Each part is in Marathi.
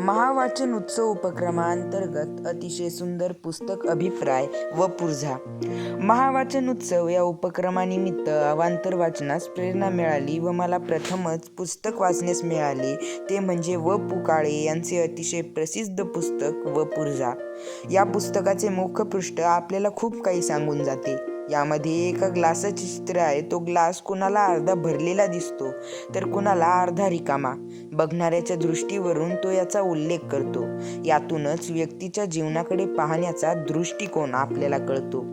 महावाचन उत्सव उपक्रमाअंतर्गत अतिशय सुंदर पुस्तक अभिप्राय व पुरझा. महावाचन उत्सव या उपक्रमानिमित्त अवांतर वाचनास प्रेरणा मिळाली व मला प्रथमच पुस्तक वाचण्यास मिळाले. ते म्हणजे व पु. काळे यांचे अतिशय प्रसिद्ध पुस्तक व पुरझा. या पुस्तकाचे मुखपृष्ठ आपल्याला खूप काही सांगून जाते. यामध्ये एका ग्लासाचे चित्र आहे. तो ग्लास कुणाला अर्धा भरलेला दिसतो तर कुणाला अर्धा रिकामा. बघणाऱ्याच्या दृष्टीवरून तो याचा उल्लेख करतो. यातूनच व्यक्तीच्या जीवनाकडे पाहण्याचा दृष्टिकोन आपल्याला कळतो.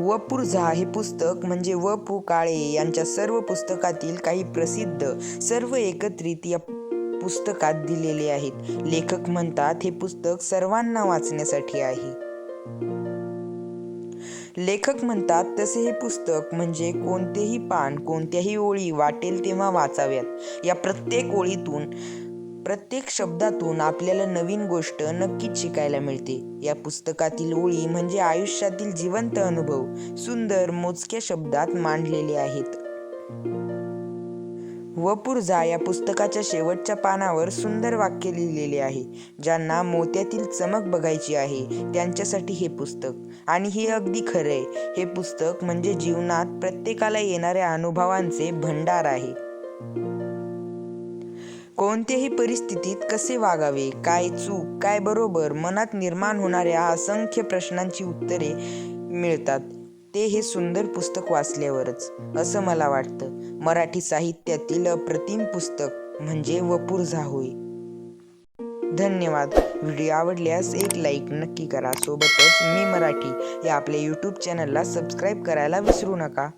वपुर्झा हे पुस्तक म्हणजे व पु काळे यांच्या सर्व पुस्तकातील काही प्रसिद्ध सर्व एकत्रित या पुस्तकात दिलेले आहेत. लेखक म्हणतात हे पुस्तक सर्वांना वाचण्यासाठी आहे. लेखक म्हणतात तसे हे पुस्तक म्हणजे कोणतेही पान कोणत्याही ओळी वाटेल तेव्हा वाचाव्यात. या प्रत्येक ओळीतून प्रत्येक शब्दातून आपल्याला नवीन गोष्ट नक्कीच शिकायला मिळते. या पुस्तकातील ओळी म्हणजे आयुष्यातील जिवंत अनुभव सुंदर मोजक्या शब्दात मांडलेले आहेत. वपुर्झा या पुस्तकाच्या शेवटच्या पानावर सुंदर वाक्य लिहिलेले आहे ज्यांना मोत्यातील चमक बघायची आहे. त्यांच्यासाठी हे पुस्तक. आणि हे अगदी खरं आहे. हे पुस्तक म्हणजे जीवनात प्रत्येकाला येणाऱ्या अनुभवांचे भंडार आहे. कोणत्याही परिस्थितीत कसे वागावे काय चूक काय बरोबर मनात निर्माण होणाऱ्या असंख्य प्रश्नांची उत्तरे मिळतात. ते हे सुंदर पुस्तक वाचल्यावरच असं मला वाटतं. मराठी साहित्यातील अप्रतिम पुस्तक म्हणजे वपुर्झा होय धन्यवाद. व्हिडिओ आवडल्यास एक लाईक नक्की करा. सोबतच मी मराठी या आपल्या यूट्यूब चॅनलला सबस्क्राईब करायला विसरू नका.